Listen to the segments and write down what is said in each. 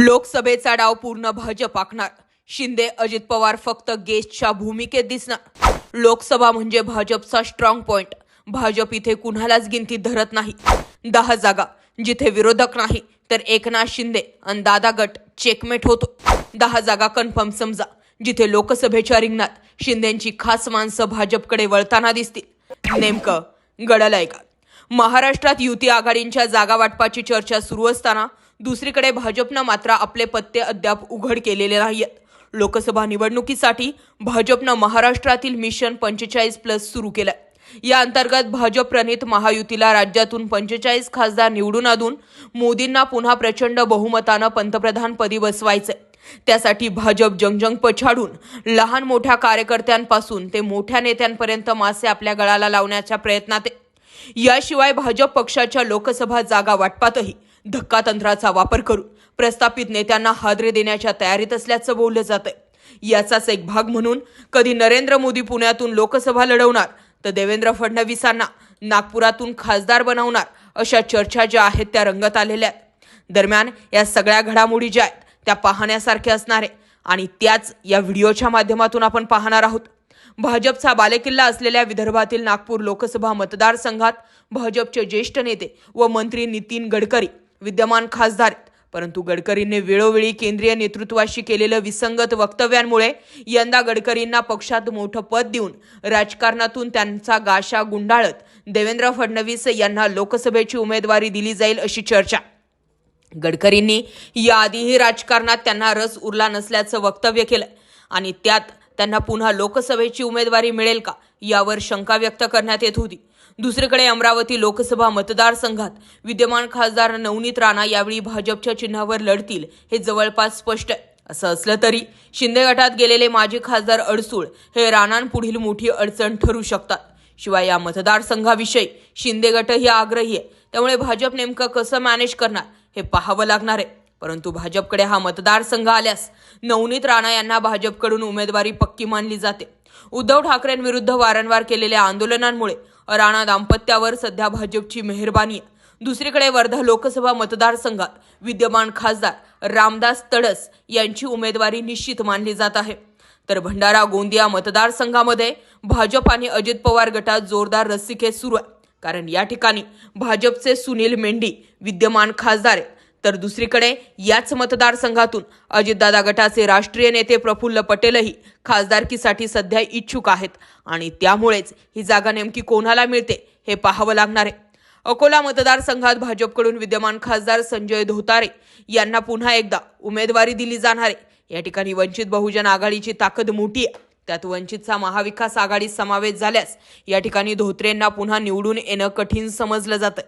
लोकसभेचा डाव पूर्ण भाजप आखणार. शिंदे अजित पवार फक्त गेस्टच्या भूमिकेत दिसणार. लोकसभा म्हणजे भाजपचा स्ट्रॉंग पॉइंट भाजप इथे कुणालाच गिनती धरत नाही. दहा जागा. जिथे विरोधक नाही तर एकनाथ शिंदे आणि दादा गट चेकमेट होतो. दहा जागा कन्फर्म समजा. जिथे लोकसभेच्या रिंगणात शिंदेची खास माणसं भाजपकडे वळताना दिसतील. नेमकं गडल का? महाराष्ट्रात युती आघाडींच्या जागा वाटपाची चर्चा सुरू असताना दुसरीकडे भाजपनं मात्र आपले पत्ते अद्याप उघड केलेले नाहीयेत. लोकसभा निवडणुकीसाठी भाजपनं महाराष्ट्रातील मिशन पंचेचाळीस प्लस सुरू केलं या अंतर्गत भाजप प्रणित महायुतीला राज्यातून पंचेचाळीस खासदार निवडून आणून मोदींना पुन्हा प्रचंड बहुमतानं पंतप्रधानपदी बसवायचं त्यासाठी भाजप जंगजंग पछाडून लहान मोठ्या कार्यकर्त्यांपासून ते मोठ्या नेत्यांपर्यंत मासे आपल्या गळाला लावण्याच्या प्रयत्नात याशिवाय भाजप पक्षाच्या लोकसभा जागा वाटपातही धक्कातंत्राचा वापर करून प्रस्थापित नेत्यांना हादरे देण्याच्या तयारीत असल्याचं बोललं जातंय. याचाच एक भाग म्हणून कधी नरेंद्र मोदी पुण्यातून लोकसभा लढवणार तर देवेंद्र फडणवीसांना नागपुरातून खासदार बनवणार अशा चर्चा ज्या आहेत त्या रंगत आलेल्या आहेत. दरम्यान या सगळ्या घडामोडी ज्या आहेत त्या पाहण्यासारख्या असणार आहे. आणि त्याच या व्हिडिओच्या माध्यमातून आपण पाहणार आहोत. भाजपचा बालेकिल्ला असलेल्या विदर्भातील नागपूर लोकसभा मतदारसंघात भाजपचे ज्येष्ठ नेते व मंत्री नितीन गडकरी विद्यमान खासदार. आहेत परंतु गडकरींनी वेळोवेळी केंद्रीय नेतृत्वाशी केलेलं विसंगत वक्तव्यांमुळे यंदा गडकरींना पक्षात मोठं पद देऊन राजकारणातून त्यांचा गाशा गुंडाळत देवेंद्र फडणवीस यांना लोकसभेची उमेदवारी दिली जाईल अशी चर्चा. गडकरींनी याआधीही राजकारणात त्यांना रस उरला नसल्याचं वक्तव्य केलं आणि त्यात त्यांना पुन्हा लोकसभेची उमेदवारी मिळेल का यावर शंका व्यक्त करण्यात येत होती. दुसरीकडे अमरावती लोकसभा मतदारसंघात विद्यमान खासदार नवनीत राणा यावेळी भाजपच्या चिन्हावर लढतील हे जवळपास स्पष्ट आहे. असं असलं तरी शिंदे गटात गेलेले माजी खासदार अडसूळ हे राणांपुढील मोठी अडचण ठरू शकतात. शिवाय या मतदारसंघाविषयी शिंदे गटही आग्रही आहे. त्यामुळे भाजप नेमकं कसं मॅनेज करणार हे पाहावं लागणार आहे. परंतु भाजपकडे हा मतदारसंघ आल्यास नवनीत राणा यांना भाजपकडून उमेदवारी पक्की मानली जाते. उद्धव ठाकरेंविरुद्ध वारंवार केलेल्या आंदोलनांमुळे राणा दाम्पत्यावर सध्या भाजपची मेहरबानी आहे. दुसरीकडे वर्धा लोकसभा मतदारसंघात विद्यमान खासदार रामदास तडस यांची उमेदवारी निश्चित मानली जात आहे. तर भंडारा गोंदिया मतदारसंघामध्ये भाजप आणि अजित पवार गटात जोरदार रस्सीखेच सुरू आहे. कारण या ठिकाणी भाजपचे सुनील मेंढी विद्यमान खासदार आहेत तर दुसरीकडे याच मतदारसंघातून अजितदादा गटाचे राष्ट्रीय नेते प्रफुल्ल पटेलही खासदारकीसाठी सध्या इच्छुक आहेत आणि त्यामुळेच ही जागा नेमकी कोणाला मिळते हे पाहावं लागणार आहे. अकोला मतदारसंघात भाजपकडून विद्यमान खासदार संजय धोतारे यांना पुन्हा एकदा उमेदवारी दिली जाणार आहे. या ठिकाणी वंचित बहुजन आघाडीची ताकद मोठी आहे. त्यात वंचितचा महाविकास आघाडीत समावेश झाल्यास या ठिकाणी धोत्रेंना पुन्हा निवडून येणं कठीण समजलं जातं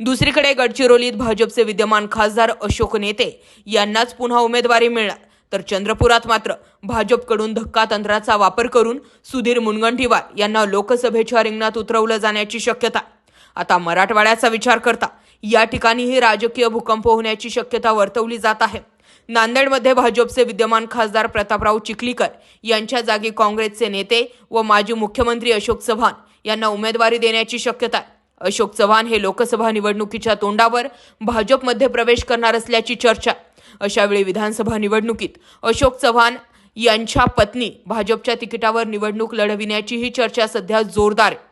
दुसरीकडे गडचिरोलीत भाजपचे विद्यमान खासदार अशोक नेते यांनाच पुन्हा उमेदवारी मिळणार. तर चंद्रपुरात मात्र भाजपकडून धक्का तंत्राचा वापर करून सुधीर मुनगंटीवार यांना लोकसभेच्या रिंगणात उतरवलं जाण्याची शक्यता आता मराठवाड्याचा विचार करता या ठिकाणीही राजकीय भूकंप होण्याची शक्यता वर्तवली जात आहे. नांदेडमध्ये भाजपचे विद्यमान खासदार प्रतापराव चिखलीकर यांच्या जागी काँग्रेसचे नेते व माजी मुख्यमंत्री अशोक चव्हाण यांना उमेदवारी देण्याची शक्यता आहे. अशोक चव्हाण हे लोकसभा निवडणुकीच्या तोंडावर भाजपमध्ये प्रवेश करणार असल्याची चर्चा. अशावेळी विधानसभा निवडणुकीत अशोक चव्हाण यांच्या पत्नी भाजपच्या तिकिटावर निवडणूक लढविण्याची ही चर्चा सध्या जोरदार आहे.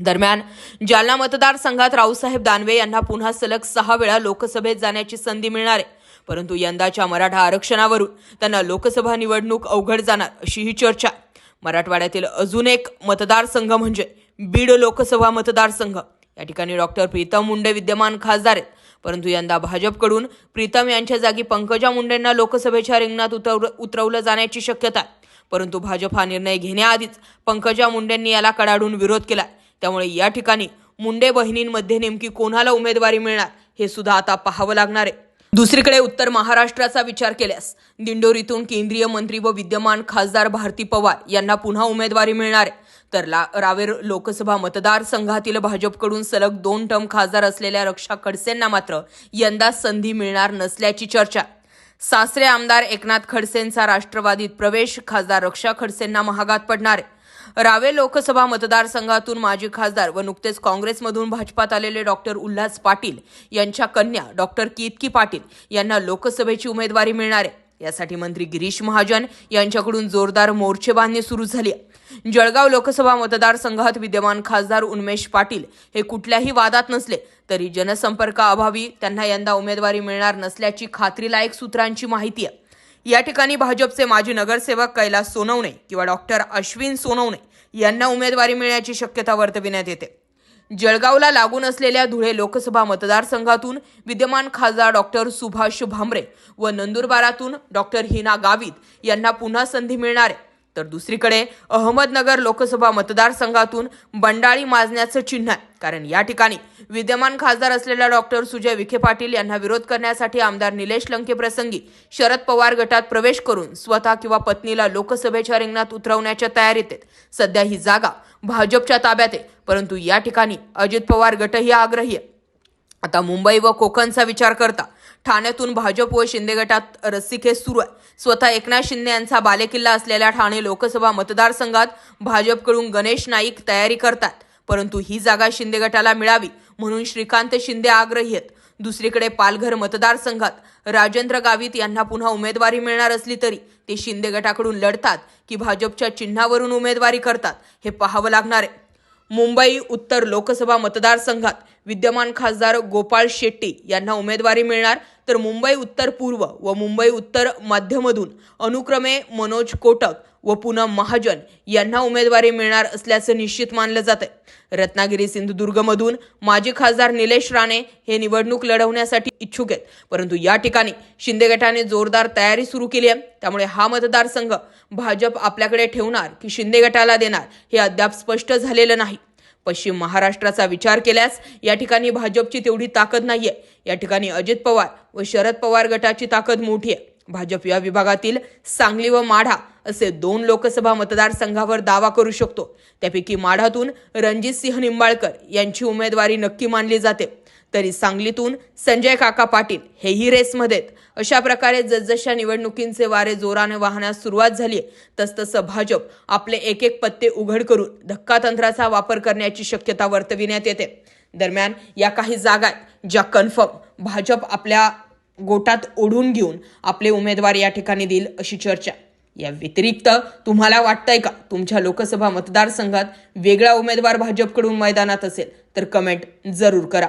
दरम्यान जालना मतदारसंघात रावसाहेब दानवे यांना पुन्हा सलग सहा वेळा लोकसभेत जाण्याची संधी मिळणार आहे. परंतु यंदाच्या मराठा आरक्षणावरून त्यांना लोकसभा निवडणूक अवघड जाणार अशी ही चर्चा. मराठवाड्यातील अजून एक मतदारसंघ म्हणजे बीड लोकसभा मतदारसंघ. या ठिकाणी डॉक्टर प्रीतम मुंडे विद्यमान खासदार आहेत. परंतु यंदा भाजपकडून प्रीतम यांच्या जागी पंकजा मुंडेंना लोकसभेच्या रिंगणात उतरव उतरवलं जाण्याची शक्यता आहे. परंतु भाजप हा निर्णय घेण्याआधीच पंकजा मुंडेंनी याला कडाडून विरोध केला त्यामुळे या ठिकाणी मुंडे बहिणींमध्ये नेमकी कोणाला उमेदवारी मिळणार हे सुद्धा आता पाहावं लागणार आहे. दुसरीकडे उत्तर महाराष्ट्राचा विचार केल्यास दिंडोरीतून केंद्रीय मंत्री व विद्यमान खासदार भारती पवार यांना पुन्हा उमेदवारी मिळणार आहे. तर ला रावेर लोकसभा मतदारसंघातील भाजपकडून सलग दोन टर्म खासदार असलेल्या रक्षा खडसेंना मात्र यंदा संधी मिळणार नसल्याची चर्चा. सासरे आमदार एकनाथ खडसेंचा राष्ट्रवादीत प्रवेश खासदार रक्षा खडसेंना महागात पडणार आहे. रावे लोकसभा मतदारसंघातून माजी खासदार व नुकतेच काँग्रेसमधून भाजपात आलेले डॉक्टर उल्हास पाटील यांच्या कन्या डॉक्टर कीतकी पाटील यांना लोकसभेची उमेदवारी मिळणार आहे. यासाठी मंत्री गिरीश महाजन यांच्याकडून जोरदार मोर्चेबांधणी सुरू झाली आहे. जळगाव लोकसभा मतदारसंघात विद्यमान खासदार उन्मेश पाटील हे कुठल्याही वादात नसले तरी जनसंपर्काअभावी त्यांना यंदा उमेदवारी मिळणार नसल्याची खात्रीलायक सूत्रांची माहिती आहे. या ठिकाणी भाजपचे माजी नगरसेवक कैलास सोनवणे किंवा डॉक्टर अश्विन सोनवणे यांना उमेदवारी मिळण्याची शक्यता वर्तविण्यात येते. जळगावला लागून असलेल्या धुळे लोकसभा मतदारसंघातून विद्यमान खासदार डॉक्टर सुभाष भामरे व नंदुरबारातून डॉक्टर हिना गावित यांना पुन्हा संधी मिळणार आहे. तर दुसरीकडे अहमदनगर लोकसभा मतदारसंघातून बंडाळी माजण्याचं चिन्ह आहे. कारण या ठिकाणी विद्यमान खासदार असलेल्या डॉक्टर सुजय विखे पाटील यांना विरोध करण्यासाठी आमदार निलेश लंके प्रसंगी शरद पवार गटात प्रवेश करून स्वतः किंवा पत्नीला लोकसभेच्या रिंगणात उतरवण्याच्या तयारीत आहेत. सध्या ही जागा भाजपच्या ताब्यात आहे. परंतु या ठिकाणी अजित पवार गटही आग्रही आहे. आता मुंबई व कोकणचा विचार करता ठाण्यातून भाजप व शिंदे गटात रस्सीखेच सुरू आहे. स्वतः एकनाथ शिंदे यांचा बालेकिल्ला असलेल्या ठाणे लोकसभा मतदारसंघात भाजपकडून गणेश नाईक तयारी करतात. परंतु ही जागा शिंदे गटाला मिळावी म्हणून श्रीकांत शिंदे आग्रही आहेत. दुसरीकडे पालघर मतदारसंघात राजेंद्र गावित यांना पुन्हा उमेदवारी मिळणार असली तरी ते शिंदे गटाकडून लढतात की भाजपच्या चिन्हावरून उमेदवारी करतात हे पाहावं लागणार आहे. मुंबई उत्तर लोकसभा मतदारसंघात विद्यमान खासदार गोपाळ शेट्टी यांना उमेदवारी मिळणार. तर मुंबई उत्तर पूर्व व मुंबई उत्तर मध्यमधून अनुक्रमे मनोज कोटक व पूनम महाजन यांना उमेदवारी मिळणार असल्याचं निश्चित मानलं जातं आहे रत्नागिरी सिंधुदुर्गमधून माजी खासदार निलेश राणे हे निवडणूक लढवण्यासाठी इच्छुक आहेत. परंतु या ठिकाणी शिंदे गटाने जोरदार तयारी सुरू केली आहे. त्यामुळे हा मतदारसंघ भाजप आपल्याकडे ठेवणार की शिंदे गटाला देणार हे अद्याप स्पष्ट झालेलं नाही. पश्चिम महाराष्ट्राचा विचार केल्यास या ठिकाणी भाजपची तेवढी ताकद नाहीये. या ठिकाणी अजित पवार व शरद पवार गटाची ताकद मोठी आहे. भाजप या विभागातील सांगली व माढा असे दोन लोकसभा मतदारसंघावर दावा करू शकतो. त्यापैकी माढातून रणजित सिंह निंबाळकर यांची उमेदवारी नक्की मानली जाते. तरी सांगलीतून संजय काका पाटील हेही रेसमध्ये आहेत. अशा प्रकारे जसजशा निवडणुकींचे वारे जोराने वाहण्यास सुरुवात झाली तसतसं भाजप आपले एक एक पत्ते उघड करून धक्कातंत्राचा वापर करण्याची शक्यता वर्तविण्यात येते. दरम्यान या काही जागा आहेत ज्या कन्फर्म भाजप आपल्या गोटात ओढून घेऊन आपले उमेदवार या ठिकाणी देईल अशी चर्चा. या व्यतिरिक्त तुम्हाला वाटतंय का तुमच्या लोकसभा मतदारसंघात वेगळा उमेदवार भाजपकडून मैदानात असेल तर कमेंट जरूर करा.